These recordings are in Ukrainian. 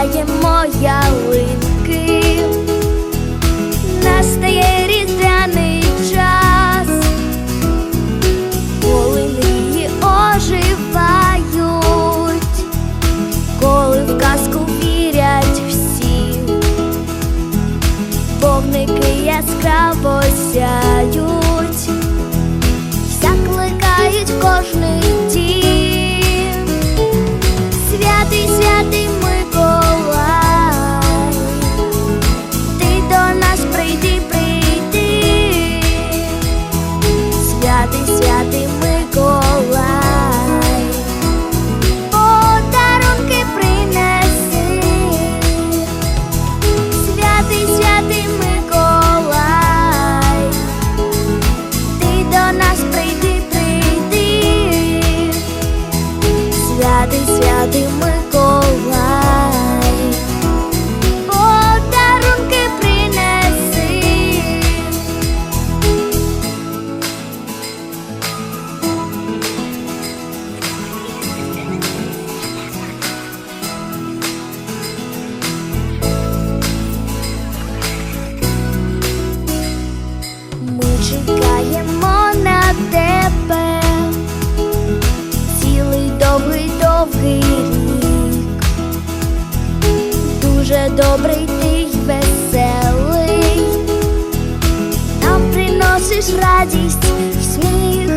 прикрашаємо ялинки, настає різдвяний час, коли мрії оживають, коли в казку вірять всі. Вогники яскраво сяють, добрий ти й веселий, нам приносиш радість й сміх.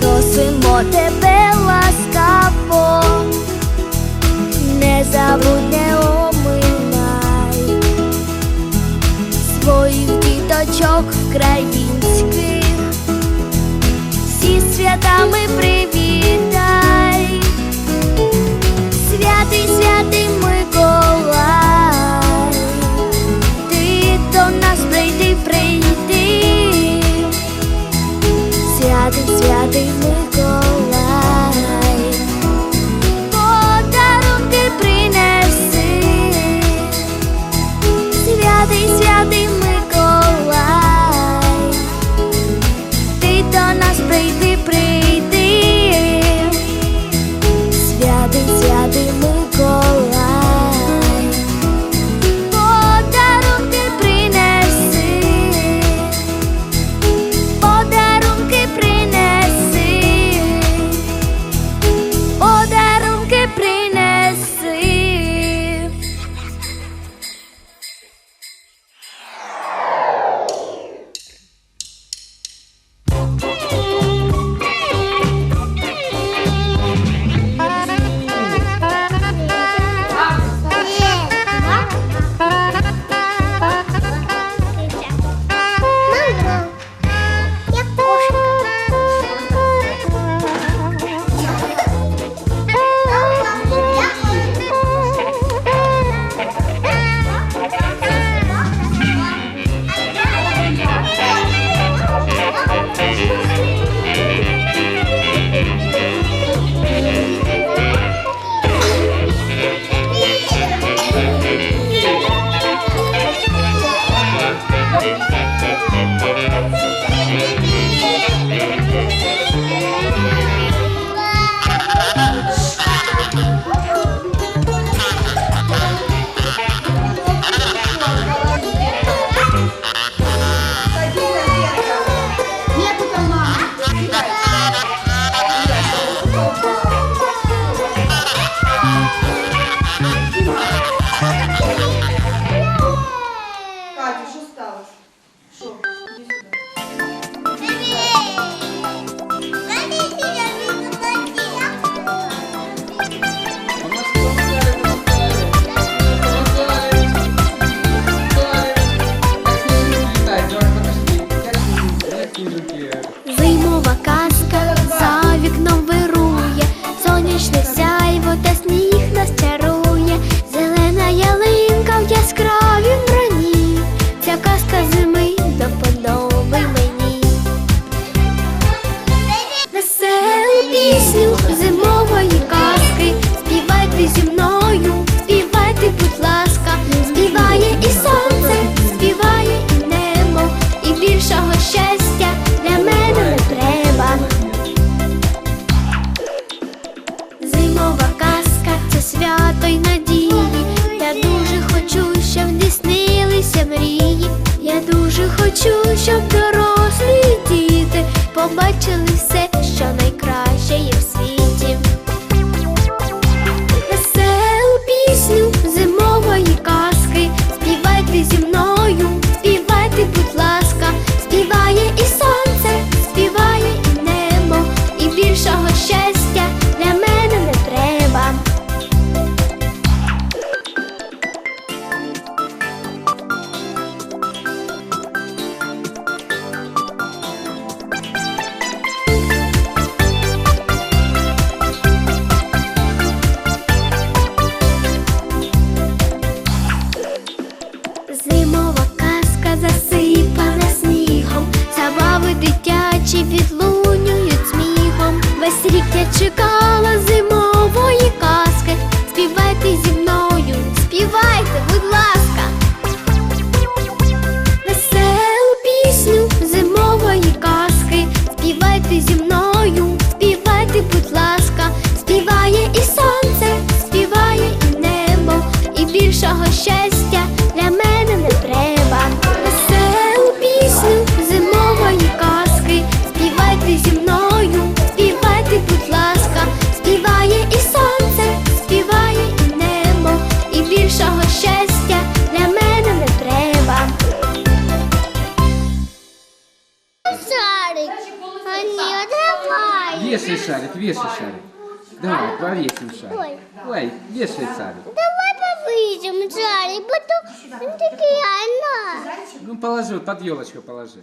Просимо тебе ласкаво, не забудь, не оминай. Своїх діточок українських, всі святами привітай, Мені давай. Вешай шарик, вешай шарик. Давай, повесим шарик. Ой, вешай шарик. Давай повесим шарик, потом он такие она. Ну положи, под елочку положи.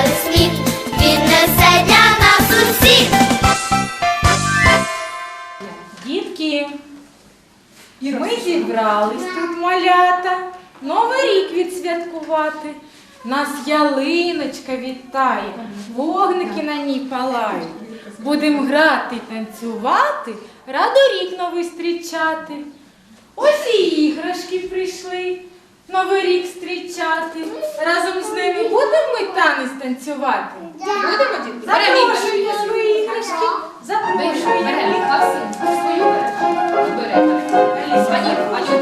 веселий сміх, віднесе для нас. Дітки, і ми зібрались тут малята, новий рік відсвяткувати. Нас ялиночка вітає, вогники на ній палають. Будемо грати і танцювати, радо рік новий зустрічати. Ось і іграшки прийшли, новий рік зустрічати. Разом з ними будемо станцювати. Будемо, дітки? Беремо Запрошую іграшки. свої іграшки. Запрошую. Беремо, свою беремо. Беремо. Ані, Анюта, візьми.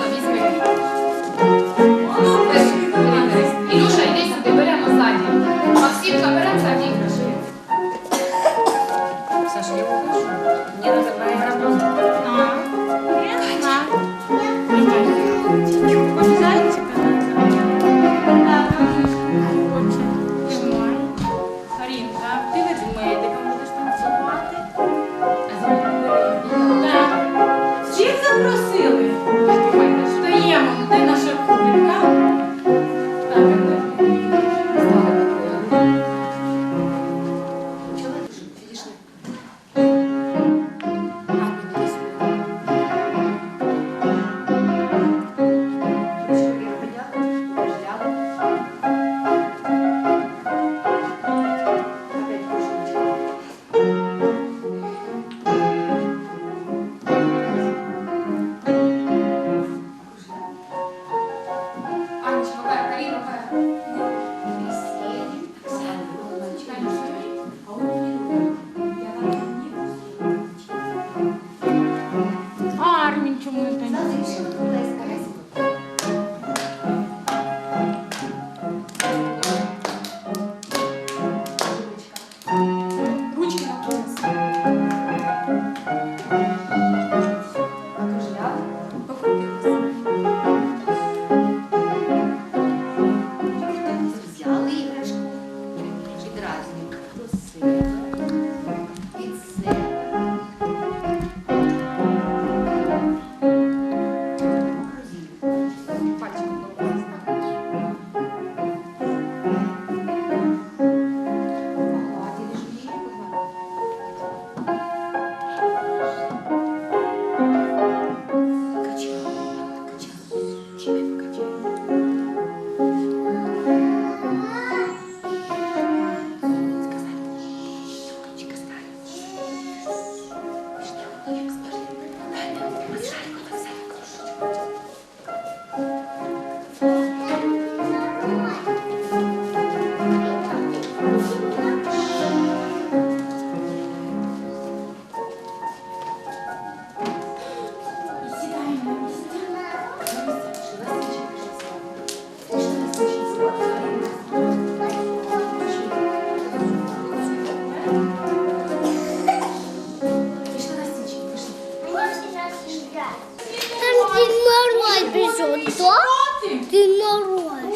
Да? Ти?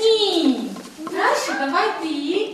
Ні. Краще давай ти.